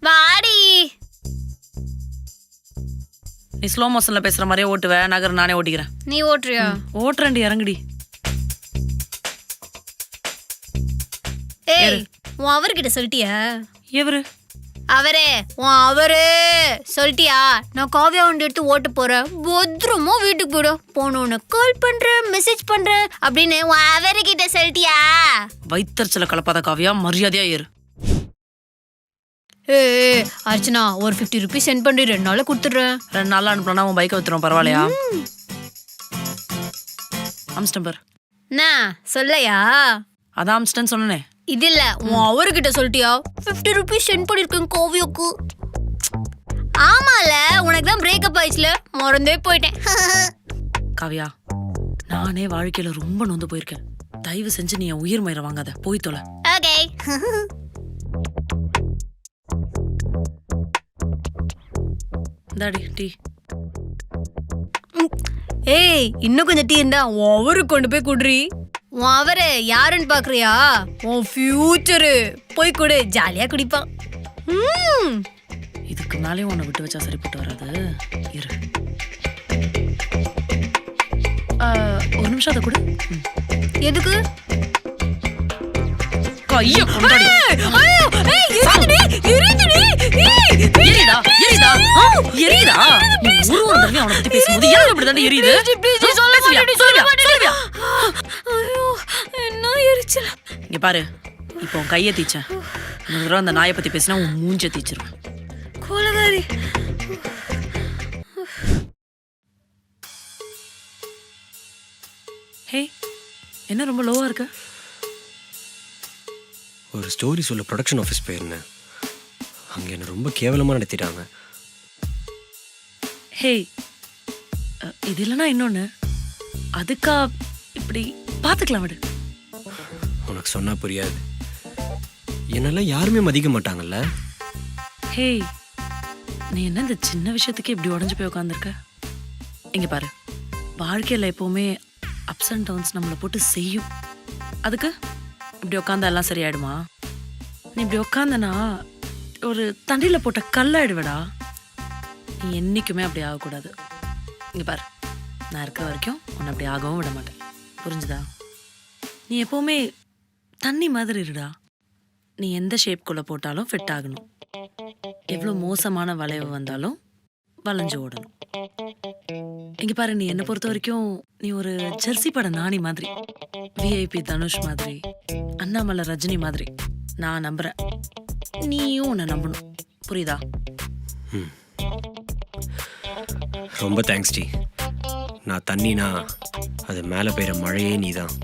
வாடி. நீ ஸ்லோ மோஷன்ல பேசுற மாதிரியே ஓட்டுவ. நகர் நானே ஓட்டிக்கிறேன். நீ ஓட்டுறியா? ஓட்டுறேன்டி இறங்குடி. ஏய் உன் அவர்கிட்ட சொல்லிட்டியா? எவரு? அவரே உன் அவரு. சொல்லிட்டியா? நான் காவியா வண்டி எடுத்து ஓட்ட போறேன். பத்திரமா வீட்டுக்கு போயிடும் போனோன்னு கால் பண்றேன் மெசேஜ் பண்றேன் அப்படின்னு உன் அவர்கிட்ட சொல்லிட்டியா? வைத்தறிச்சல கலப்பாத காவியா மரியாதையா ஏறு. ஏய் அர்ச்சனா ஒரு ஃபிஃப்டி ருபீஸ் சென்ட் பண்ணி ரெண்டு நாள்ல கொடுத்துட்றேன். ரெண்டு நாள் அனுப்பலனா உன் பைக்கை வித்துரும் பரவாயில்லையா? அம்ஸ்டம்பர் என்ன சொல்லையா? அதான் அம்ஸ்டன் சொன்னனே. இது இல்ல உன் அவர்கிட்ட சொல்லிட்டியா? ஃபிஃப்டி ருபீஸ் சென்ட் பண்ணிருக்கேன் கோவியோக்கு ஆமால உனக்கு தான் பிரேக்கப் ஆயிடுச்சுல மறந்தே போயிட்டேன். காவியா நானே வாழ்க்கையில ரொம்ப நொந்து போயிருக்கேன். தயவு செஞ்சு நீ என் உயிர் மயிரை வாங்காத. போய் தொலை. ஓகே இந்தாடி டீ. ஏய் இன்னும் கொஞ்சம் டீ இருந்தா அவருக்கு கொண்டு போய் குடுறி. உன் அவரு யாருன்னு பாக்குறியா? உன் ஃபியூச்சரு போய் கொடு ஜாலியா குடிப்பான். இதுக்கு மேலேயும் உன்னை விட்டு வச்சா சரிப்பட்டு வராது. இரு. ஒரு நிமிஷம் அதை கொடு. எதுக்கு? கைய கொண்டாடி. எரியுதா? நீ ஒரு ஒரு தடவையும் அவனை பத்தி பேசும்போது ஏன் இப்படி தாண்டி எரியுது? என்ன எரிச்சல். இங்க பாரு இப்போ உன் கையை தீச்சேன். இன்னொரு தடவை அந்த நாயை பத்தி பேசினா உன் மூஞ்ச தீச்சிருவேன். கோலகாரி ஹே என்ன ரொம்ப லோவா இருக்க? ஒரு ஸ்டோரி சொல்ல ப்ரொடக்ஷன் ஆஃபீஸ் போயிருந்தேன். அங்கே என்னை ரொம்ப கேவலமாக நடத்திட்டாங்க. ஹே அ, இது இல்லைன்னா இன்னொன்னு? அதுக்கா இப்படி பார்த்துக்கலாம் விடு. உனக்கு சொன்னால் புரியாது. என்னெல்லாம் யாருமே மதிக்க மாட்டாங்கல்ல? ஹே நீ என்ன இந்த சின்ன விஷயத்துக்கு இப்படி உடஞ்சு போய் உட்காந்துருக்க இங்க பாரு வாழ்க்கையில் எப்பவுமே அப்ஸ் அண்ட் டவுன்ஸ் நம்மளை போட்டு செய்யும். அதுக்கு இப்படி உட்காந்தா எல்லாம் சரியாயிடுமா? நீ இப்படி உட்காந்தனா ஒரு தண்ணியில் போட்ட கல்லாயிடுவடா. நீ என்றைக்குமே அப்படி ஆகக்கூடாது. இங்கே பாரு நான் இருக்கிற வரைக்கும் உன்னை அப்படி ஆகவும் விட மாட்டேன். புரிஞ்சுதா? நீ எப்போவுமே தண்ணி மாதிரி இருடா. நீ எந்த ஷேப்குள்ளே போட்டாலும் ஃபிட் ஆகணும். எவ்வளோ மோசமான வளைவு வந்தாலும் வளைஞ்சு ஓடணும். இங்க பாரு நீ என்னை பொறுத்த வரைக்கும் நீ ஒரு ஜெர்சி பட நாணி மாதிரி விஐபி தனுஷ் மாதிரி அண்ணாமலை ரஜினி மாதிரி நான் நம்புறேன். நீயும் உன்னை நம்பணும். புரியுதா? ரொம்ப தேங்க்ஸ் டி. நான் தண்ணினா அது மேலே பெய்கிற மழையே நீ தான்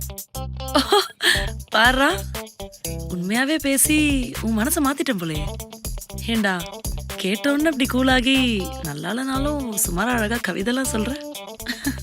பாரா உண்மையாவே பேசி உன் மனசை மாத்திட்டேன் போலயே. ஏண்டா கேட்ட உடனே அப்படி கூலாகி நல்லாலனாலும் சுமார் அழகா கவிதைலாம் சொல்ற?